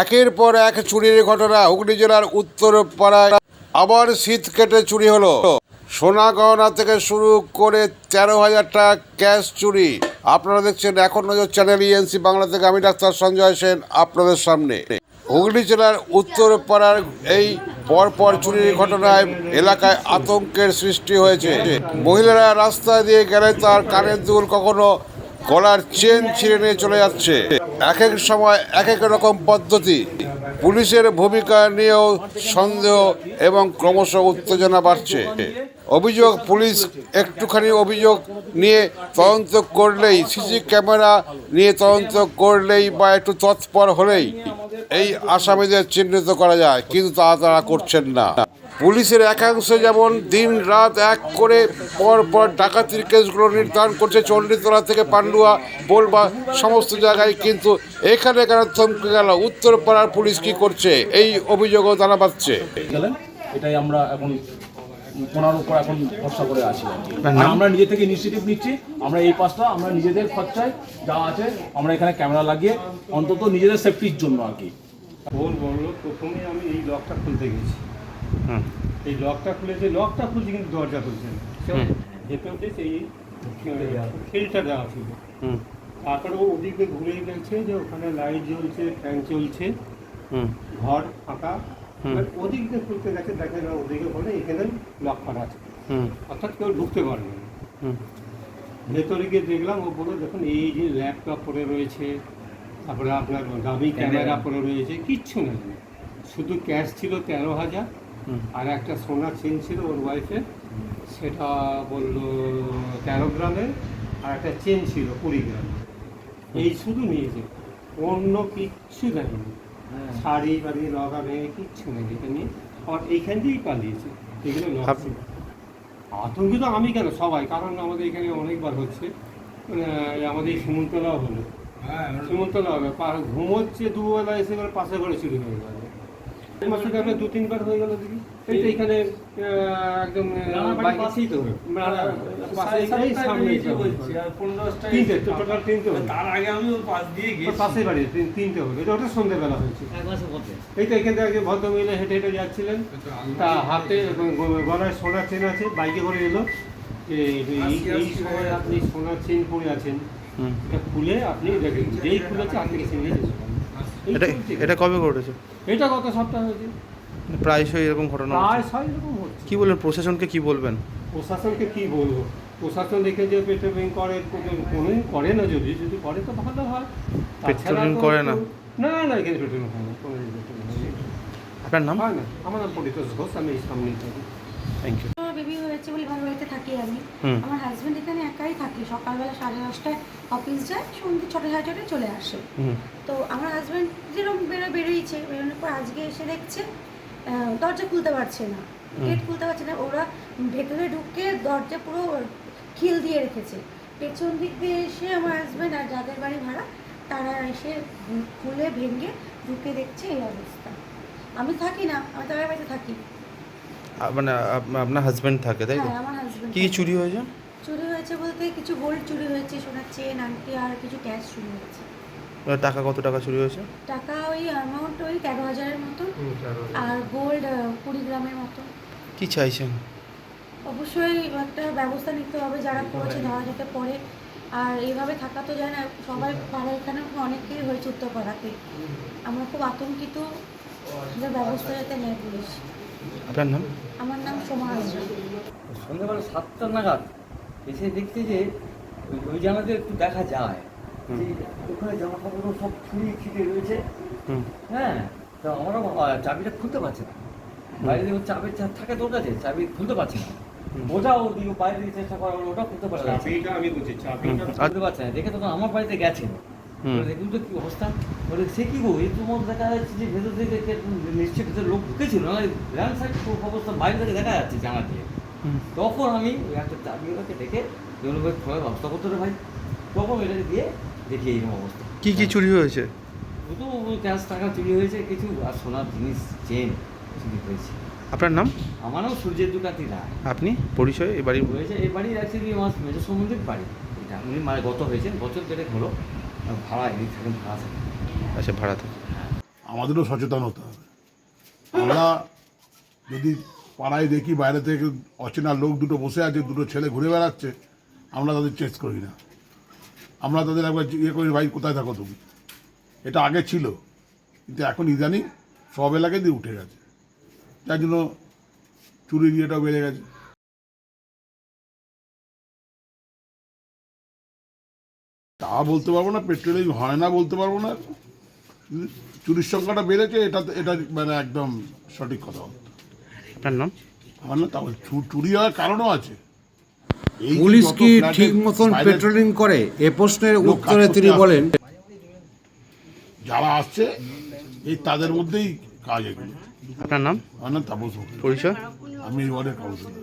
একের পর এক চুরির ঘটনা হুগলি জেলার উত্তরপাড়ায়। আবার শীত কেটে চুরি হলো। সোনা গহনা থেকে শুরু করে তেরো হাজার টাকা ক্যাশ চুরি। আপনারা দেখছেন এখন নজর চ্যানেল ইএনসি বাংলা থেকে আমি ডাক্তার সঞ্জয় সেন আপনাদের সামনে। হুগলি জেলার উত্তরপাড়ার এই পরপর চুরির ঘটনায় এলাকায় আতঙ্কের সৃষ্টি হয়েছে। মহিলারা রাস্তা দিয়ে গেলে তার কানের দুল কখনো গলার চেন ছিঁড়ে নিয়ে চলে যাচ্ছে। এক এক সময় এক এক রকম পদ্ধতি। পুলিশের ভূমিকা নিয়েও সন্দেহ এবং ক্রমশ উত্তেজনা বাড়ছে। অভিযোগ, পুলিশ একটুখানি অভিযোগ নিয়ে তদন্ত করলেই, সিসি ক্যামেরা নিয়ে তদন্ত করলেই বা একটু তৎপর হলেই এই আসামিদের চিহ্নিত করা যায়, কিন্তু তা তারা করছেন না। পুলিশের একাংশ যেমন দিন রাত এক করে পর পর ডাকাতির কেসগুলো নির্ধারণ করছে চণ্ডীতলা থেকে পান্ডুয়া বোলবা সমস্ত জায়গায় কিন্তু এখানে কেন থমকে গেল? উত্তরপাড়ার পুলিশ কি করছে? এই অভিযোগও তারা পাচ্ছে এটাই আমরা এখন ওনার উপর এখন ভরসা করে আছি। আর আমরা নিজে থেকে ইনিশিয়েটিভ নিচ্ছি। আমরা এই পাশটা আমরা নিজেদের খরচায় যা আছে আমরা এখানে ক্যামেরা লাগিয়ে অন্তত নিজেদের সেফটির জন্য আর কি। ফোন বলল প্রথমে আমি এই লকটা খুলতে গেছি। এই লকটা খুলেছে লকটা খুলছে কিন্তু দরজা খুলছে না। ভেতরে সেই খেলটা দেওয়া ছিল। তারপরে ও ওদিকে ঘুরে দেখছে যে ওখানে লাইট জ্বলছে ফ্যান চলছে ঘর ফাঁকা। ওদিক দিয়ে খুলতে গেছে দেখে না ওদিকে বলে এখানে লক করা আছে। অর্থাৎ কেউ ঢুকতে পারবে না। ভেতরে গিয়ে দেখলাম ও বলল দেখুন এই যে ল্যাপটপ পড়ে রয়েছে তারপরে আপনার দামি ক্যামেরা পড়ে রয়েছে কিচ্ছু নেই। শুধু ক্যাশ ছিল তেরো হাজার আর একটা সোনা চেন ছিল ওর ওয়াইফের সেটা বলল তেরো গ্রামের আর একটা চেন ছিল কুড়ি গ্রামের এই শুধু নিয়েছে অন্য কিচ্ছু দেয়নি। শাড়ি বাড়ি লগা ভেঙে কিচ্ছু নেই এটা নিয়ে আর এইখান দিয়েই পালিয়েছে। এগুলো আতঙ্কিত আমি কেন? সবাই। কারণ আমাদের এখানে অনেকবার হচ্ছে। মানে আমাদের এই সুমন্তলাও হলো সুমন্তলা হবে পা- ঘুমোচ্ছে দুবেলা এসে পাশে করে চুরি হয়ে গেল। এই মাসে আপনার দু তিনবার হয়ে গেল দেখি। এই তো এখানে একদম হলো তার আগে আমি ওর পাশ দিয়ে বাড়ি তিনটে হলো এটা ওটা সন্ধ্যেবেলা হয়েছে। এই তো এখান থেকে একজন ভদ্রমহিলা হেঁটে হেঁটে যাচ্ছিলেন। তা হাতে গলায় সোনার চেন আছে বাইকে করে এলো। এই সময় আপনি সোনার চেন পরে আছেন। এটা খুলে আপনি দেখেন যেই খুলেছে ছিনিয়ে এটা এটা কবে ঘটেছে? এটা গত সপ্তাহ হয়েছে। প্রায়শই এরকম ঘটনা হচ্ছে। প্রায় সব এরকম হচ্ছে। কি বলবেন? প্রশাসনকে কি বলবেন? প্রশাসনকে কি বলব? প্রশাসন দেখে যে পেট্রোলিং করে কোনোদিন করে না যদি যদি করে তো ভালো হয়। পেট্রোলিং করে না? না না এখানে পেট্রোলিং হয় না কোনোদিন পেট্রোলিং হয় আপনার নাম? হয় না। আমার নাম পরিতোষ ঘোষ আমি এই সামনেই থাকি। থ্যাংক ইউ আমার বেবি হয়েছে বলে থাকি আমি। আমার হাজব্যান্ড এখানে একাই থাকে। সকালবেলা সাড়ে দশটায় অফিস যায় সন্ধ্যে ছটা সাড়ে ছটায় চলে আসে। হুম। তো আমার হাজব্যান্ড যেরকম বেরো বেরোইছে বেরোনোর পর আজকে এসে দেখছে দরজা খুলতে পারছে না। গেট খুলতে পারছে না। ওরা ভেতরে ঢুকে দরজা পুরো খিল দিয়ে রেখেছে। পেছন দিক দিয়ে এসে আমার হাজব্যান্ড আর যাদের বাড়ি ভাড়া তারা এসে খুলে ভেঙে ঢুকে দেখছে এই অবস্থা। আমি থাকি না আমি তাদের বাড়িতে থাকি। মানে আপনার হাজবেন্ড থাকে তাই তো? হ্যাঁ আমার হাজব্যান্ড কি চুরি হয়েছে? চুরি হয়েছে বলতে কিছু গোল্ড চুরি হয়েছে সোনার চেন আংটি আর কিছু ক্যাশ চুরি হয়েছে। আপনার টাকা কত টাকা চুরি হয়েছে? টাকা ওই অ্যামাউন্ট ওই তেরো হাজারের মতো আর গোল্ড কুড়ি গ্রামের মতো কি চাইছেন? অবশ্যই একটা ব্যবস্থা নিতে হবে যারা করেছে ধরা যাতে পড়ে আর এইভাবে থাকা তো যায় না সবাই পাড়া এখানে অনেকেই হয়েছে উত্তর পাড়াতে আমরা খুব আতঙ্কিত যে ব্যবস্থা যাতে নেয় পুলিশ। আপনার নাম? আমার নাম সোমা হাজরা। সন্ধ্যাবেলা সাতটা নাগাদ এসে দেখতে যে ওই- জানাতে একটু দেখা যায়। ওখানে জামা কাপড় সব ছুঁড়িয়ে ছিটে রয়েছে। হ্যাঁ তো আমরা আহ, চাবিটা খুলতে পারছি না। বাইরে থেকে চাবির চা- থাকে তোর কাছে চাবি খুলতে পারছি না। ওটাও ওদিকে বাইরে থেকে চেষ্টা করা হলো ওটাও খুলতে পারছি না। চাবিটা আমি বুঝি চাবিটা খুলতে পারছে না। দেখে তখন আমার বাড়িতে গেছে। দেখুন তো কি অবস্থা। বলে সে কি গো? এই তোমার দেখা যাচ্ছে যে ভেতর থেকে নিশ্চয়ই ভেতরে লোক ঢুকেছিল। না ল্যান্ড সাইড অবস্থা বাইরে থেকে দেখা যাচ্ছে জানা দিয়ে। তখন আমি ওই একটা চাবি ওটাকে ডেকে যেগুলো ভাই খোলার ব্যবস্থা করতে ভাই। তখন এটাকে দিয়ে দেখি এইরকম অবস্থা। কি কি চুরি হয়েছে? শুধু ক্যাশ টাকা চুরি হয়েছে কিছু আর সোনার জিনিস চেন চুরি হয়েছে। আপনার নাম? আমার নাম সূর্যের দুকাতি রায়। আপনি? পরিচয়? এই বাড়ির? হয়েছে এই বাড়ির অ্যাকচুয়ালি আমার মেজর সম্বন্ধের বাড়ি। এটা উনি মানে গত হয়েছেন বছর দেড়েক হলো। ভাড়া এদিক থাকেন ভাড়া থাকেন আচ্ছা ভাড়া থেকে। আমাদেরও সচেতন হতে হবে আমরা যদি পাড়ায় দেখি বাইরে থেকে অচেনা লোক দুটো বসে আছে দুটো ছেলে ঘুরে বেড়াচ্ছে আমরা তাদের চেস করি না। আমরা তাদের একবার ইয়ে করি ভাই কোথায় থাকো তুমি? এটা আগে ছিল কিন্তু এখন ইদানিং সব এলাকায় দিয়ে উঠে গেছে। যার জন্য চুরির ইয়েটাও বেড়ে গেছে। তা বলতে পারব না পেট্রোলিং হয় না বলতে পারব না। চুরির সংখ্যাটা বেড়েছে এটা এটা মানে একদম সঠিক কথা আপনার নাম? আমার না তাহলে চু- চুরি হওয়ার কারণও আছে। পুলিশ কি ঠিক মতন পেট্রোলিং করে? এ প্রশ্নের উত্তরে তিনি বলেন যারা আসছে এই তাদের মধ্যেই কাজ এগুলো আপনার নাম? আমার নাম তাপস। পরিচয়? আমি এই ওয়ার্ডের কাউন্সিলর।